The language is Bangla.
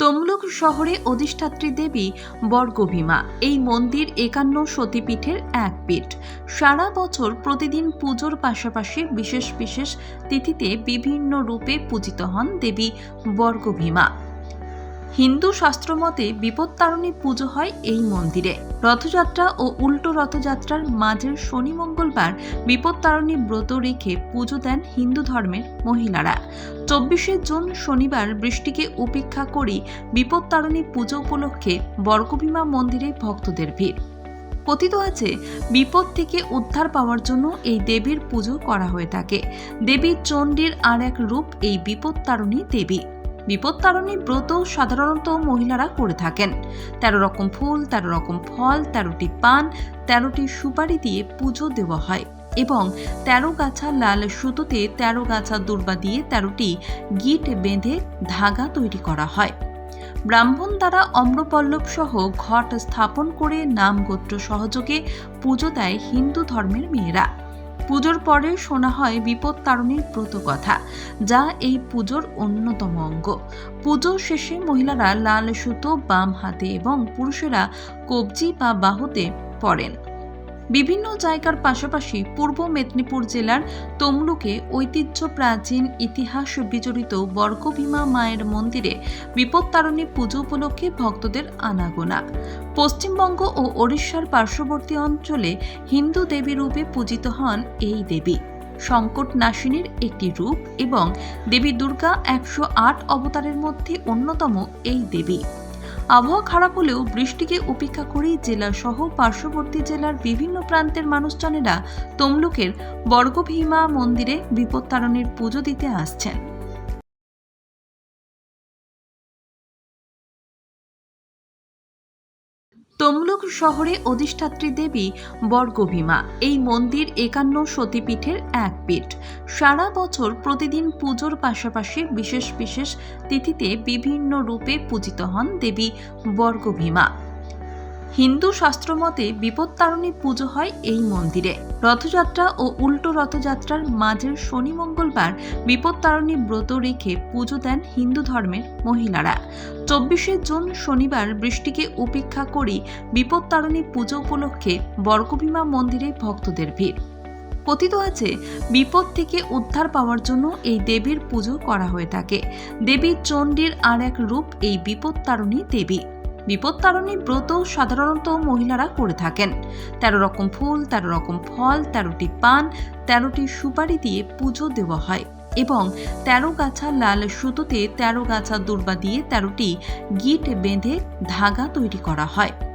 তমলুক শহরে অধিষ্ঠাত্রী দেবী বর্গভীমা। এই মন্দির একান্ন সতীপীঠের এক পীঠ। সারা বছর প্রতিদিন পুজোর পাশাপাশি বিশেষ বিশেষ তিথিতে বিভিন্ন রূপে পূজিত হন দেবী বর্গভীমা। হিন্দু শাস্ত্রমতে বিপত্তারণী পুজো হয় এই মন্দিরে। রথযাত্রা ও উল্টো রথযাত্রার মাঝের শনি মঙ্গলবার বিপত্তারণী ব্রত রেখে পুজো দেন হিন্দু ধর্মের মহিলারা। চব্বিশে জুন শনিবার বৃষ্টিকে উপেক্ষা করি বিপত্তারণী পুজো উপলক্ষে বর্গভীমা মন্দিরে ভক্তদের ভিড়। কথিত আছে, বিপদ থেকে উদ্ধার পাওয়ার জন্য এই দেবীর পুজো করা হয়ে থাকে। দেবী চণ্ডীর আর এক রূপ এই বিপত্তারণী দেবী। বিপত্তারণী ব্রত সাধারণত মহিলারা করে থাকেন। তেরো রকম ফুল, তেরো রকম ফল, তেরোটি পান, তেরোটি সুপারি দিয়ে পুজো দেওয়া হয় এবং তেরো গাছা লাল সুতোতে তেরো গাছা দুর্বা দিয়ে তেরোটি গিট বেঁধে ধাগা তৈরি করা হয়। ব্রাহ্মণ দ্বারা অম্রপল্লব সহ ঘট স্থাপন করে নাম গোত্র সহযোগে পুজো দেয় হিন্দু ধর্মের মেয়েরা। পুজোর পরে শোনা হয় বিপদ তারণীর ব্রত কথা, যা এই পুজোর অন্যতম অঙ্গ। পুজো শেষে মহিলারা লাল সুতো বাম হাতে এবং পুরুষেরা কবজি বা বাহুতে পরেন বিভিন্ন জায়গার পাশাপাশি পূর্ব মেদিনীপুর জেলার তমলুকে ঐতিহ্য প্রাচীন ইতিহাস বিজড়িত বর্গভীমা মায়ের মন্দিরে বিপত্তারণী পুজো উপলক্ষে ভক্তদের আনাগোনা। পশ্চিমবঙ্গ ও ওড়িশার পার্শ্ববর্তী অঞ্চলে হিন্দু দেবী রূপে পূজিত হন এই দেবী। সংকট নাশিনীর একটি রূপ এবং দেবী দুর্গা একশো আট অবতারের মধ্যে অন্যতম এই দেবী। আবহাওয়া খারাপ হলেও বৃষ্টিকে উপেক্ষা করেই জেলা সহ পার্শ্ববর্তী জেলার বিভিন্ন প্রান্তের মানুষজনেরা তমলুকের বর্গভীমা মন্দিরে বিপত্তারণের পুজো দিতে আসছেন। তমলুক শহরে অধিষ্ঠাত্রী দেবী বর্গভীমা। এই মন্দির একান্ন সতীপীঠের এক পীঠ। সারা বছর প্রতিদিন পুজোর পাশাপাশি বিশেষ বিশেষ তিথিতে বিভিন্ন রূপে পূজিত হন দেবী বর্গভীমা। হিন্দু শাস্ত্রমতে বিপত্তারণী পুজো হয় এই মন্দিরে। রথযাত্রা ও উল্টো রথযাত্রার মাঝের শনি মঙ্গলবার বিপত্তারণী ব্রত রেখে পুজো দেন হিন্দু ধর্মের মহিলারা। চব্বিশে জুন শনিবার বৃষ্টিকে উপেক্ষা করি বিপত্তারণী পুজো উপলক্ষে বর্গভীমা মন্দিরে ভক্তদের ভিড়। কথিত আছে, বিপদ থেকে উদ্ধার পাওয়ার জন্য এই দেবীর পুজো করা হয়ে থাকে। দেবী চণ্ডীর আর এক রূপ এই বিপত্তারণী দেবী। বিপত্তারণী ব্রত সাধারণত মহিলারা করে থাকেন। তেরো রকম ফুল, তেরো রকম ফল, তেরোটি পান, তেরোটি সুপারি দিয়ে পুজো দেওয়া হয় এবং তেরো গাছা লাল সুতোতে তেরো গাছা দুর্বা দিয়ে তেরোটি গিট বেঁধে ধাগা তৈরি করা হয়।